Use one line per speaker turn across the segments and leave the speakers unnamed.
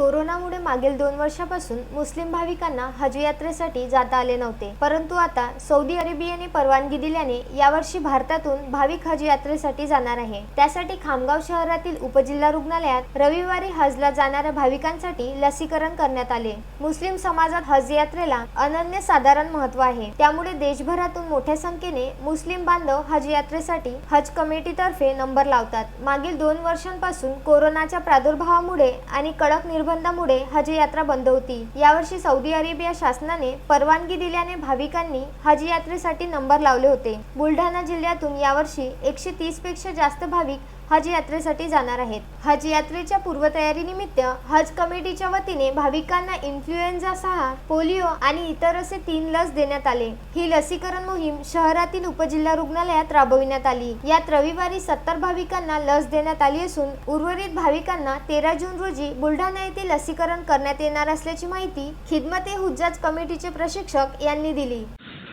कोरोनामुळे मागील दोन वर्षापासून मुस्लिम भाविकांना हज यात्रेसाठी जाता आले नव्हते. परंतु आता सौदी अरेबियाने परवानगी दिल्याने यावर्षी भारतातून भाविक हज यात्रेसाठी जाणार आहे. त्यासाठी खामगाव शहरातील उपजिल्हा रुग्णालयात रविवारी हजला जाणाऱ्या भाविकांसाठी लसीकरण करण्यात आले. मुस्लिम समाजात हज यात्रेला अनन्य साधारण महत्त्व आहे. त्यामुळे देशभरातून मोठ्या संख्येने मुस्लिम बांधव हज यात्रेसाठी हज कमिटीतर्फे नंबर लावतात. मागील दोन वर्षांपासून कोरोनाच्या प्रादुर्भावामुळे आणि कडक प्रतिबंधामुळे हज यात्रा बंद होती. यावर्षी सौदी अरेबिया शासनाने परवानगी दिल्याने भाविकांनी हज यात्रेसाठी नंबर लावले होते. बुलढाणा जिल्ह्यातून यावर्षी एकशे तीसपेक्षा जास्त भाविक हज यात्रेसाठी जाणार आहेत. हज यात्रेच्या पूर्वतयारीनिमित्त हज कमिटीच्या वतीने भाविकांना इन्फ्लुएन्झा सहा पोलिओ आणि इतर असे तीन लस देण्यात आले. ही लसीकरण मोहीम शहरातील उपजिल्हा रुग्णालयात राबविण्यात आली. यात रविवारी सत्तर भाविकांना लस देण्यात आली असून उर्वरित भाविकांना तेरा जून रोजी बुलढाणा येथे लसीकरण करण्यात येणार असल्याची माहिती खिदमते हुज्जाज कमिटीचे प्रशिक्षक यांनी दिली.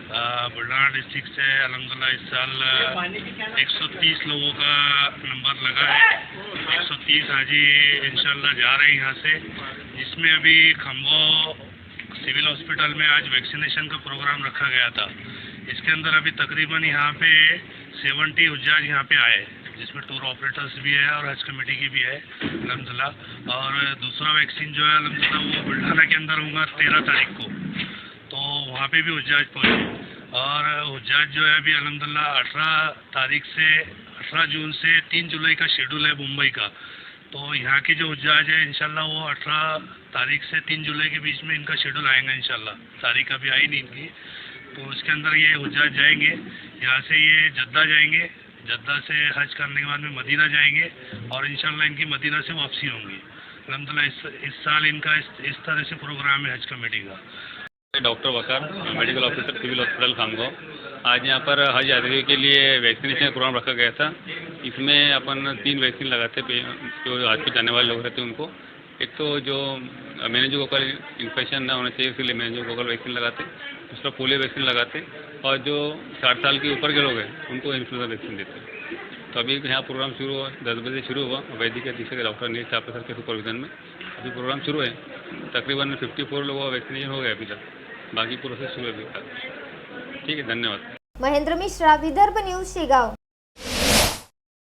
बुल्ढाना डिस्ट्रिक्ट से अलहमदिल्ला इस साल 130 लोगों का नंबर लगा है। 130 हाजी इंशाल्लाह जा रहे हैं यहाँ से। जिसमें अभी खम्बो सिविल हॉस्पिटल में आज वैक्सीनेशन का प्रोग्राम रखा गया था। इसके अंदर अभी तकरीबन यहाँ पे 70 हुज्जाज यहाँ पे आए। जिसमें टूर ऑपरेटर्स भी है और हज कमेटी की भी है, अलहमदिल्ला। और दूसरा वैक्सीन जो है, अलहमदिल्ला, वो बुल्ढाना के अंदर होगा तेरह तारीख को। वहाँ पे भी हुज्जाज पहुँचे। और हुज्जाज जो है अभी अलहमदिल्ला अठारह तारीख से अठारह जून से तीन जुलाई का शेड्यूल है मुंबई का। तो यहाँ के जो हुज्जाज है इनशाला वो अठारह तारीख से तीन जुलाई के बीच में इनका शेड्यूल आएगा इंशाल्लाह तारीख अभी आई नहीं इनकी। तो उसके अंदर ये हुज्जाज जाएँगे यहाँ से ये जद्दा जाएँगे। जद्दा से हज करने के बाद में मदीना जाएँगे और इंशाल्लाह इनकी मदीना से वापसी होंगी। अलहमदिल्ला इस इस साल इनका इस, इस तरह से प्रोग्राम है हज कमेटी का।
Doctor Waqar, medical officer, civil hospital, Khamgaon. आज यहाँ पर हज यात्रियों के लिए वैक्सीनेशन प्रोग्राम रखा गया था। इसमें अपन तीन वैक्सीन लगाते पे, जो हज पे जाने वाले लोग रहते हैं उनको। एक तो जो मेनेजोकोकल इन्फेक्शन ना होना चाहिए, इसलिए मेनेजोकोकल वैक्सीन लगाते। दूसरा पोलियो वैक्सीन लगाते। और जो साठ साल के ऊपर के लोग हैं, उनको इन्फ्लुएंजा वैक्सीन देते। तो अभी यहाँ प्रोग्राम शुरू हुआ, दस बजे शुरू हुआ। वैदिक अधीक्षक डॉक्टर नील चापा सर के सुपरविजन में। अभी प्रोग्राम शुरू है। तकरीबन फिफ्टी फोर लोगों का वैक्सीनेशन हो गया अभी तक। बाकी प्रोसेस सुरू आहे ठीक आहे धन्यवाद.
महेंद्र मिश्रा विदर्भ न्यूज शेगाव.